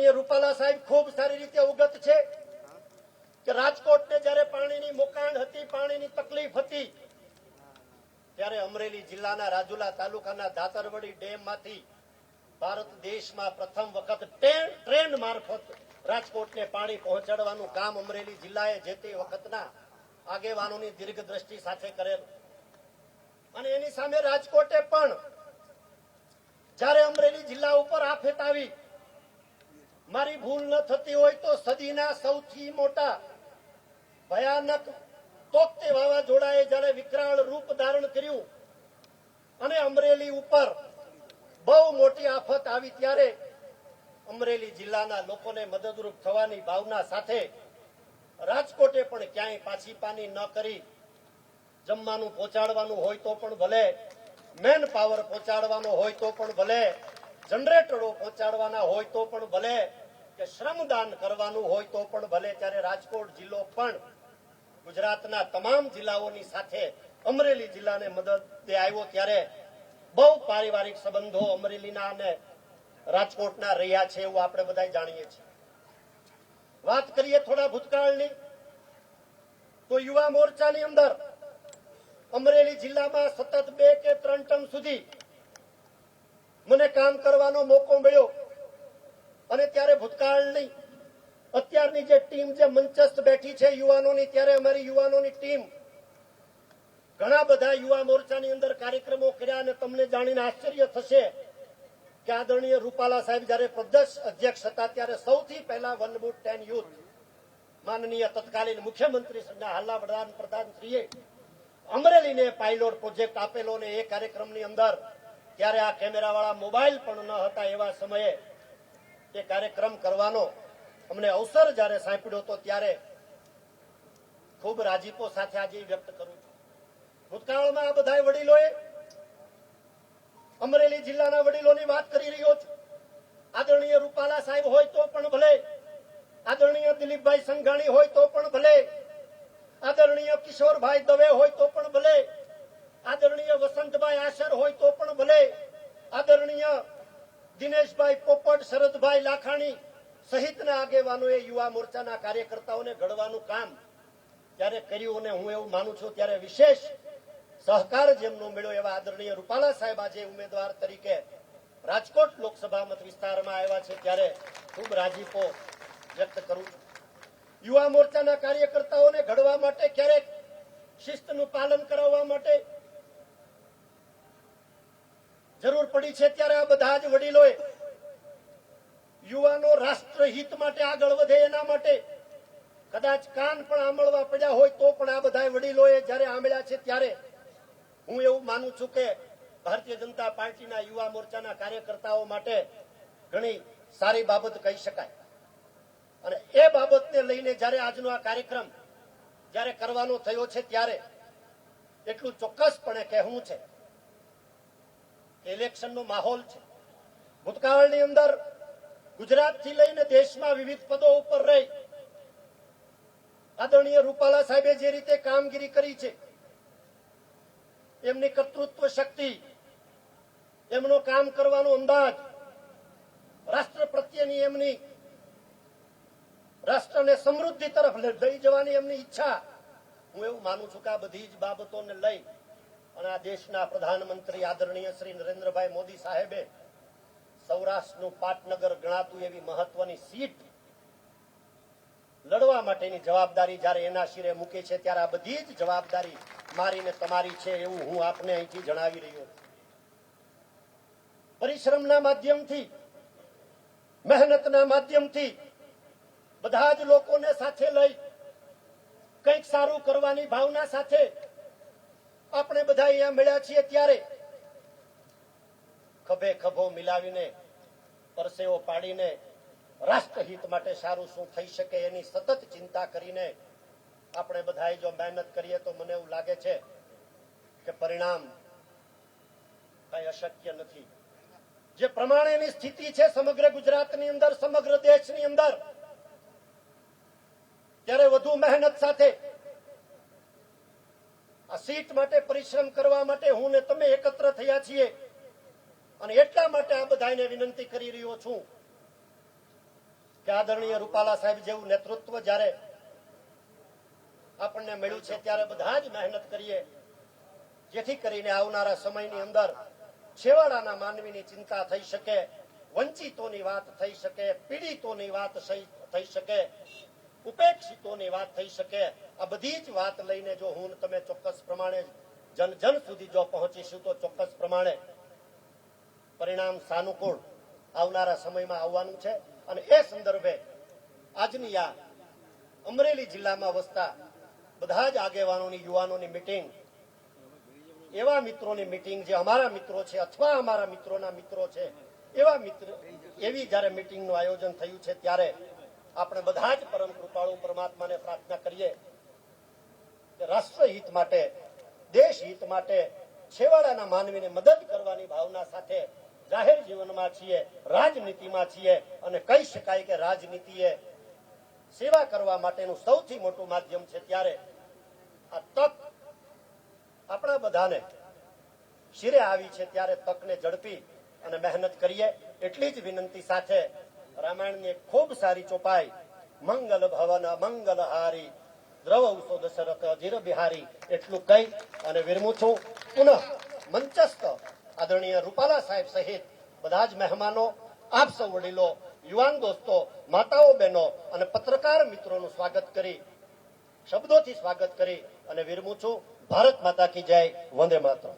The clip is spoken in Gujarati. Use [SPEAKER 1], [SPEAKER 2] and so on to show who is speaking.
[SPEAKER 1] આદરણીય રૂપાલા સાહેબ ખૂબ સારી રીતે અવગત છે કે રાજકોટને જ્યારે પાણીની મોકાણ હતી, પાણીની તકલીફ હતી, ત્યારે અમરેલી જિલ્લાના રાજુલા તાલુકાના દાતરવડી ડેમમાંથી ભારત દેશમાં પ્રથમ વખત ટ્રેન મારફત રાજકોટને પાણી પહોંચાડવાનું કામ અમરેલી જિલ્લાએ જે તે વખતના આગેવાનોની દીર્ઘ દ્રષ્ટિ સાથે કરેલ. અને એની સામે રાજકોટે પણ જ્યારે અમરેલી જિલ્લા ઉપર આફત આવી મારી ભૂલ ન થતી હોય તો સદીના સૌથી મોટા ભયાનક તોકતે વાવાઝોડાએ જ્યારે વિકરાળ રૂપ ધારણ કર્યું અને અમરેલી ઉપર બહુ મોટી આફત આવી ત્યારે અમરેલી જિલ્લાના લોકોને મદદરૂપ થવાની ભાવના સાથે રાજકોટે પણ ક્યાંય પાછી પાની ન કરી. જમવાનું પહોંચાડવાનું હોય તો પણ ભલે, મેન પાવર પહોંચાડવાનો હોય તો પણ ભલે, જનરેટરો પહોંચાડવાના હોય તો પણ ભલે કે શ્રમદાન કરવાનું હોય તો પણ ભલે ત્યારે રાજકોટ જિલ્લો પણ ગુજરાતના તમામ જિલ્લાઓની સાથે અમરેલી જિલ્લાને મદદે આવ્યો ત્યારે બહુ પારિવારિક સંબંધો અમરેલીના અને રાજકોટના રહ્યા છે એવું આપણે બધા જાણીએ છીએ. વાત કરીએ થોડા ભૂતકાળની, તો યુવા મોરચાની અંદર અમરેલી જિલ્લામાં સતત બે કે ત્રણ ટર્મ સુધી મને કામ કરવાનો મોકો મળ્યો. અને ત્યારે ભૂતકાળની અત્યારની જે ટીમ જે મંચસ્થ બેઠી છે યુવાનોની, ત્યારે અમારી યુવાનોની ટીમ ઘણા બધા યુવા મોરચાની અંદર કાર્યક્રમો કર્યા અને તમને જાણીને આશ્ચર્ય થશે કે આદરણીય રૂપાલા સાહેબ જયારે પ્રદેશ અધ્યક્ષ હતા, ત્યારે સૌથી પહેલા વન બુટ ટેન યુથ માનનીય તત્કાલીન મુખ્યમંત્રી શ્રીના હાલના વડાન પ્રધાનશ્રીએ અમરેલીને પાયલોટ પ્રોજેક્ટ આપેલો ને એ કાર્યક્રમની અંદર ત્યારે આ કેમેરાવાળા મોબાઈલ પણ ન હતા એવા સમયે એ કાર્યક્રમ કરવાનો અમને અવસર જ્યારે સાંપડ્યો હતો ત્યારે ખૂબ રાજીપો સાથે આજે વ્યક્ત કરું છું. ભૂતકાળમાં આ બધા વડીલોએ અમરેલી જિલ્લાના વડીલોની વાત કરી રહ્યો છું. આદરણીય રૂપાલા સાહેબ હોય તો પણ ભલે, આદરણીય દિલીપભાઈ સંઘાણી હોય તો પણ ભલે, આદરણીય કિશોરભાઈ દવે હોય તો પણ ભલે, આદરણીય વસંતભાઈ આશર હોય તો પણ ભલે, આદરણીય દિનેશભાઈ પોપટ, શરદભાઈ લાખાણી સહિતના આગેવાનોએ યુવા મોરચાના કાર્યકર્તાઓને ઘડવાનું કામ ત્યારે કર્યું અને હું એવું માનું છું ત્યારે વિશેષ સહકાર જેમનો મળ્યો એવા આદરણીય રૂપાલા સાહેબ આજે ઉમેદવાર તરીકે રાજકોટ લોકસભા મત વિસ્તારમાં આવ્યા છે ત્યારે ખૂબ રાજીપો વ્યક્ત કરું છું. યુવા મોરચાના કાર્યકર્તાઓને ઘડવા માટે ક્યારેક શિસ્તનું પાલન કરાવવા માટે જરૂર પડી છે ત્યારે આ બધા જ વડીલોએ યુવાનો રાષ્ટ્રહિત માટે આગળ વધે એના માટે. કદાચ કાન પણ આંબળવા પડ્યા હોય તો પણ આ બધા વડીલોએ જ્યારે આંબળ્યા છે ત્યારે હું એવું માનું છું કે ભારતીય જનતા પાર્ટીના યુવા મોરચાના કાર્યકર્તાઓ માટે ઘણી સારી બાબત કહી શકાય. અને એ બાબતને લઈને જ્યારે આજનો આ કાર્યક્રમ જ્યારે કરવાનો થયો છે ત્યારે એટલું ચોક્કસપણે કહેવું છે ઇલેક્શનનો માહોલ છે. ભૂતકાળની અંદર ગુજરાતથી લઈને દેશમાં વિવિધ પદો ઉપર રહી આદરણીય રૂપાલા સાહેબે જે રીતે કામગીરી કરી છે, એમની કર્તૃત્વ શક્તિ, એમનો કામ કરવાનો અંદાજ, રાષ્ટ્ર પ્રત્યેની એમની રાષ્ટ્રને સમૃદ્ધિ તરફ લઈ જવાની એમની ઈચ્છા, હું એવું માનું છું કે આ બધી જ બાબતોને લઈ અને આ દેશના પ્રધાનમંત્રી આદરણીય શ્રી નરેન્દ્રભાઈ મોદી સાહેબે સૌરાષ્ટ્રનું પાટનગર ગણાતું એવી મહત્વની સીટ લડવા માટેની જવાબદારી જ્યારે એના શિરે મૂકે છે, ત્યારે આ બધી જ જવાબદારી મારી ને તમારી છે એવું હું આપને અહીંથી જણાવી રહ્યો પરિશ્રમના માધ્યમથી, મહેનતના માધ્યમથી બધા જ લોકોને સાથે લઈ કંઈક સારું કરવાની ભાવના સાથે આપણે બધા અહીંયા મળ્યા છીએ ત્યારે. ખભે ખભો મિલાવીને, પરસેવો પાડીને, રાષ્ટ્રહિત માટે સારું શું થઈ શકે એની સતત ચિંતા કરીને આપણે બધાએ જો મહેનત કરીએ તો મને એવું લાગે છે કે પરિણામ કઈ અશક્ય નથી. જે પ્રમાણેની સ્થિતિ છે સમગ્ર ગુજરાતની અંદર, સમગ્ર દેશની અંદર, ત્યારે વધુ મહેનત સાથે સીટ માટે પરિશ્રમ કરવા માટે હું ને તમે એકત્ર થયા છીએ. અને એટલા માટે આ બધાને વિનંતી કરી રહ્યો છું કે આદરણીય રૂપાલા સાહેબ જેવું નેતૃત્વ જ્યારે આપણને મળ્યું છે ત્યારે બધા જ મહેનત કરીએ. જેથી કરીને આવનારા સમયની અંદર છેવાડાના માનવીની ચિંતા થઈ શકે, વંચિતોની વાત થઈ શકે, પીડિતોની વાત થઈ શકે. ઉપેક્ષિતોની વાત થઈ શકે. આ બધી જ વાત લઈને જો હું તમે ચોક્કસ પ્રમાણે જન જન સુધી જો પહોંચીશું તો ચોક્કસ પ્રમાણે પરિણામ સાનુકૂળ આવનારા સમયમાં આવવાનું છે. અને એ સંદર્ભે આજની આ અમરેલી જિલ્લામાં વસતા બધા જ આગેવાનોની, યુવાનોની મિટિંગ, એવા મિત્રોની મિટિંગ જે અમારા મિત્રો છે અથવા અમારા મિત્રોના મિત્રો છે, એવા મિત્ર એવી જ્યારે મિટિંગનું આયોજન થયું છે ત્યારે આપણે બધા જ પરમ કૃપાળુ પરમાત્માને પ્રાર્થના કરીએ કે રાષ્ટ્રહિત માટે દેશ માટે, છેવાડાના માનવીને મદદ કરવાની ભાવના સાથે જાહેર જીવનમાં છીએ, રાજનીતિમાં છીએ અને કહી શકાય કે રાજનીતિ એ સેવા કરવા માટેનું સૌથી મોટું માધ્યમ છે ત્યારે આ તક આપણા બધાને શિરે આવી છે ત્યારે તકને ઝડપી અને મહેનત કરીએ. એટલી જ વિનંતી સાથે રામાયણની ખૂબ સારી ચોપાઈ, મંગલ ભવન, મંગલ હારી, દ્રવ ઉસો દશરથ ધીર બિહારી એટલું કહી અને વિરમું છું. પુનઃ મંચસ્થ આદરણીય રૂપાલા સાહેબ સહિત બધા જ મહેમાનો, આપ સૌ વડીલો, યુવાન દોસ્તો, માતાઓ બહેનો અને પત્રકાર મિત્રોનું સ્વાગત કરી, શબ્દોથી સ્વાગત કરી અને વિરમું છું. ભારત માતા કી જય, વંદે માતરમ.